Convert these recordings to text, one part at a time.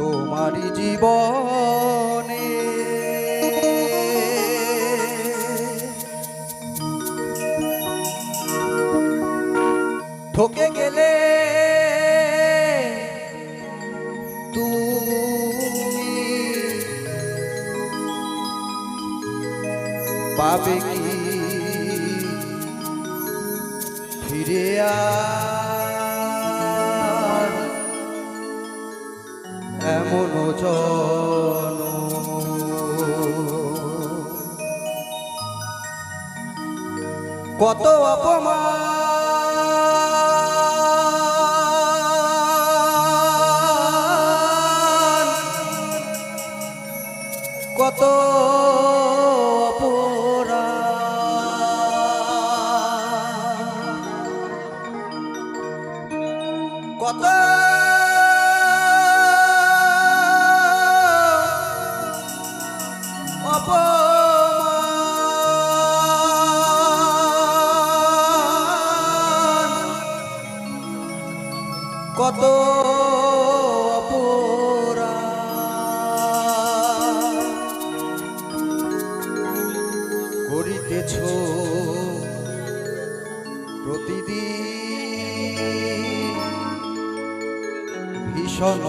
তোমারই জীবনে। ঠকে গেলে তুমি পাবে কি? ফিরে আর এমন জন কত অপমান কত কত কত করিতেছ প্রতিদিন ভীষণ।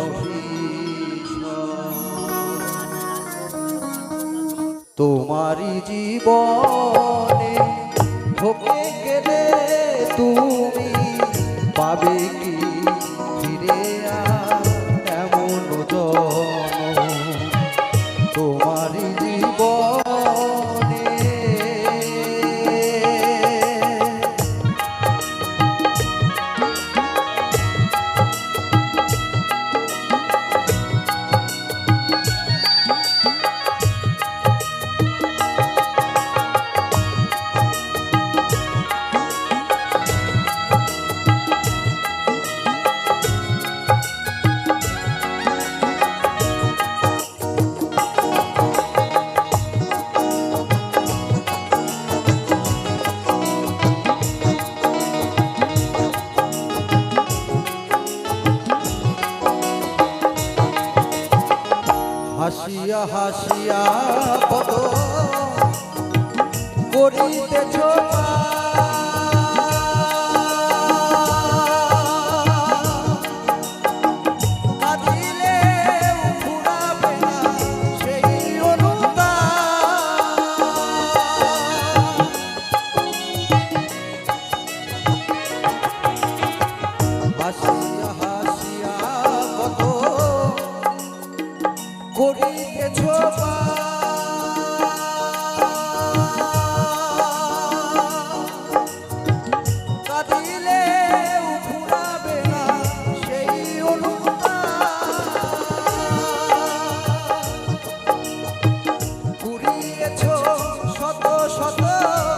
তোমারই জীবনে ঢোকে গেলে তুমি পাবে কি? só tô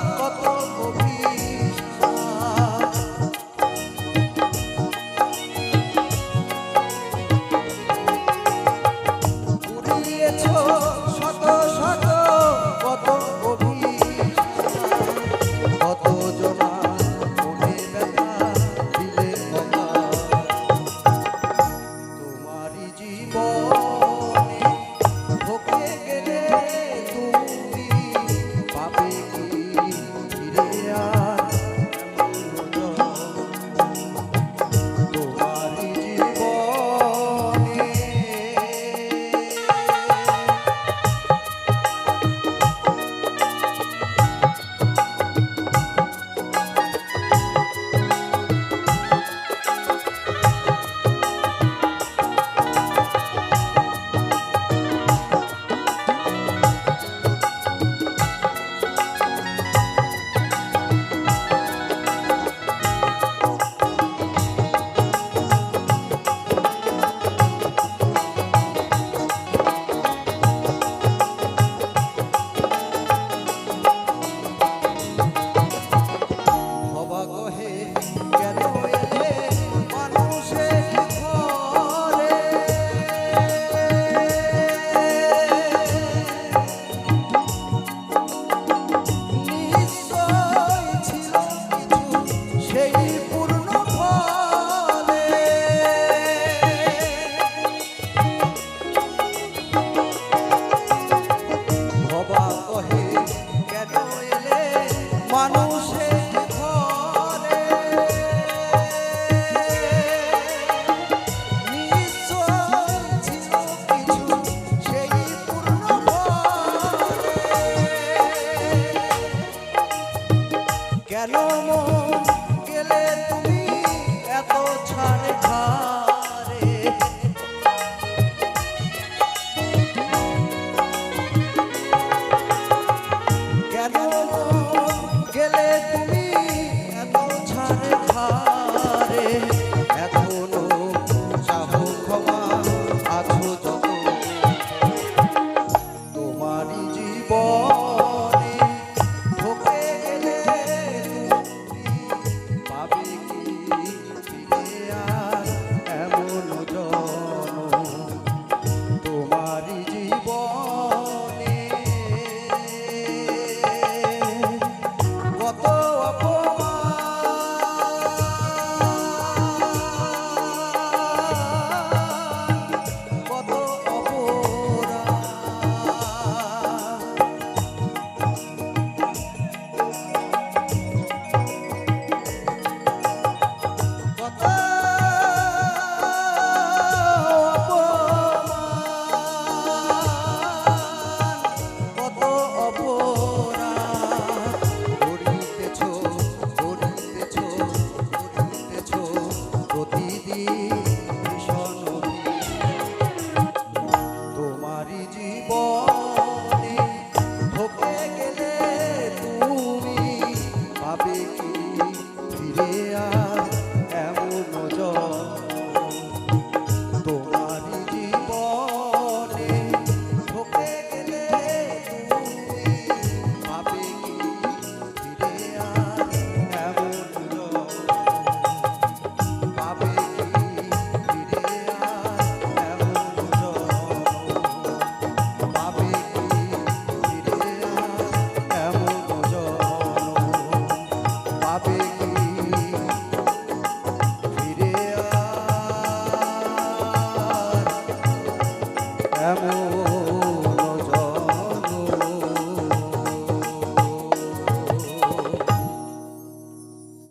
You.